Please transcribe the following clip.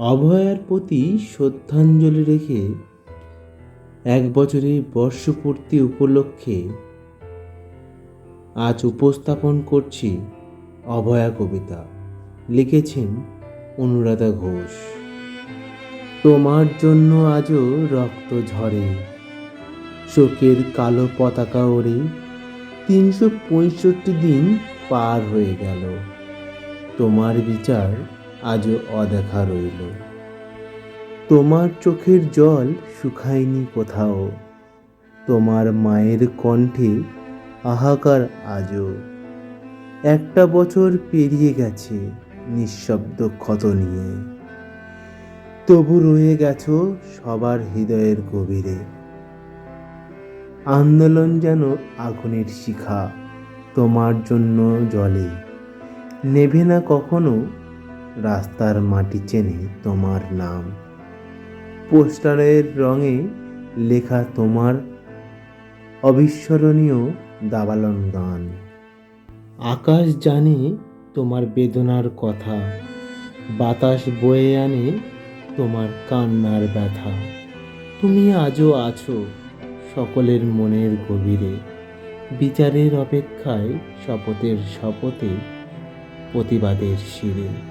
অভয়ার প্রতি শ্রদ্ধাঞ্জলি রেখে এক বছরের বর্ষপূর্তি উপলক্ষে আজ উপস্থাপন করছি অভয়া কবিতা। লিখেছেন অনুরাধা ঘোষ। তোমার জন্য আজও রক্ত ঝরে চোখের কালো পতাকা ওড়ে, তিনশো পঁয়ষট্টি দিন পার হয়ে গেল। তোমার বিচার আজও অদেখা রইল। তোমার চোখের জল শুকায়নি কোথাও, তোমার মায়ের কণ্ঠে হাহাকার আজও। একটা বছর পেরিয়ে গেছে নিঃশব্দ ক্ষত নিয়ে। তবু রয়ে গেছো সবার হৃদয়ের গভীরে। আন্দোলন যেন আগুনের শিখা, তোমার জন্য জলে। নেভে না কখনো রাস্তার মাটি চেনে তোমার নাম। পোস্টারের রঙে লেখা তোমার অবিস্মরণীয় দাবালন গান। আকাশ জানে তোমার বেদনার কথা, বাতাস বয়ে আনে তোমার কান্নার ব্যথা। তুমি আজও আছো সকলের মনের গভীরে, বিচারের অপেক্ষায় শপথের শপথে প্রতিবাদের শিরে।